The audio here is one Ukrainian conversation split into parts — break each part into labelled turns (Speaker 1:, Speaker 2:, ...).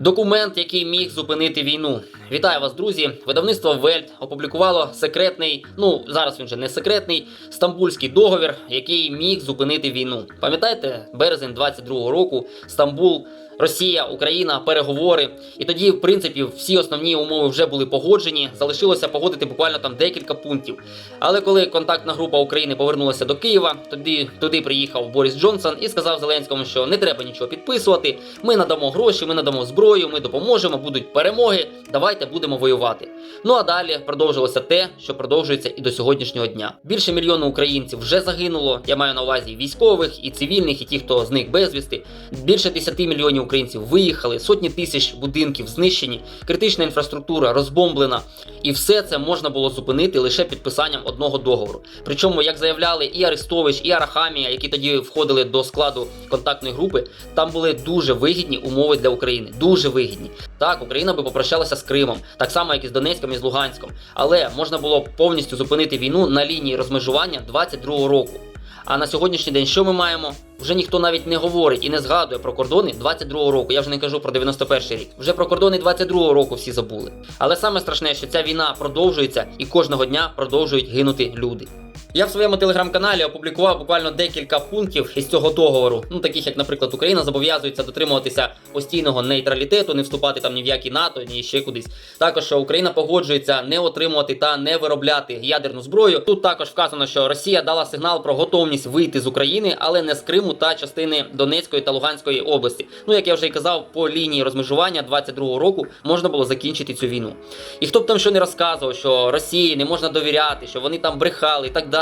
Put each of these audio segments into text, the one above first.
Speaker 1: Документ, який міг зупинити війну. Вітаю вас, друзі. Видавництво Вельт опублікувало секретний, ну зараз він вже не секретний, стамбульський договір, який міг зупинити війну. Пам'ятаєте, березень 22-го року, Стамбул, Росія, Україна, переговори. І тоді, в принципі, всі основні умови вже були погоджені. Залишилося погодити буквально там декілька пунктів. Але коли контактна група України повернулася до Києва, тоді туди приїхав Борис Джонсон і сказав Зеленському, що не треба нічого підписувати. Ми надамо гроші, ми надамо зброю, ми допоможемо, будуть перемоги. Давайте будемо воювати. Ну а далі продовжилося те, що продовжується і до сьогоднішнього дня. Більше мільйону українців вже загинуло. Я маю на увазі військових і цивільних, і ті, хто зник безвісти. Більше 10 мільйонів українців виїхали, сотні тисяч будинків знищені, критична інфраструктура розбомблена. І все це можна було зупинити лише підписанням одного договору. Причому, як заявляли і Арестович, і Арахамія, які тоді входили до складу контактної групи, там були дуже вигідні умови для України. Дуже вигідні. Так, Україна би попрощалася з Кримом, так само як і з Донецьком і з Луганськом. Але можна було повністю зупинити війну на лінії розмежування 22-го року. А на сьогоднішній день що ми маємо? Вже ніхто навіть не говорить і не згадує про кордони 22-го року. Я вже не кажу про 91-й рік. Вже про кордони 22-го року всі забули. Але саме страшне, що ця війна продовжується і кожного дня продовжують гинути люди. Я в своєму телеграм-каналі опублікував буквально декілька пунктів із цього договору. Ну таких як, наприклад, Україна зобов'язується дотримуватися постійного нейтралітету, не вступати там ні в які НАТО, ні ще кудись. Також Україна погоджується не отримувати та не виробляти ядерну зброю. Тут також вказано, що Росія дала сигнал про готовність вийти з України, але не з Криму та частини Донецької та Луганської області. Ну як я вже й казав, по лінії розмежування 22-го року можна було закінчити цю війну. І хто б там що не розказував, що Росії не можна довіряти, що вони там брехали і так далі.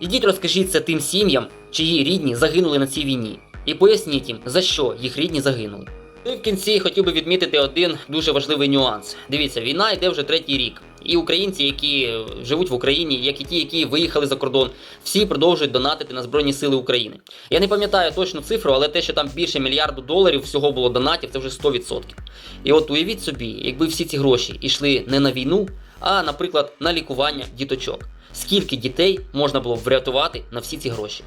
Speaker 1: Ідіть розкажіть це тим сім'ям, чиї рідні загинули на цій війні, і поясніть їм, за що їх рідні загинули. Ну і в кінці хотів би відмітити один дуже важливий нюанс. Дивіться, війна йде вже третій рік. І українці, які живуть в Україні, як і ті, які виїхали за кордон, всі продовжують донатити на Збройні Сили України. Я не пам'ятаю точну цифру, але те, що там більше мільярду доларів всього було донатів, це вже 100%. І от уявіть собі, якби всі ці гроші йшли не на війну, а, наприклад, на лікування діточок. Скільки дітей можна було врятувати на всі ці гроші?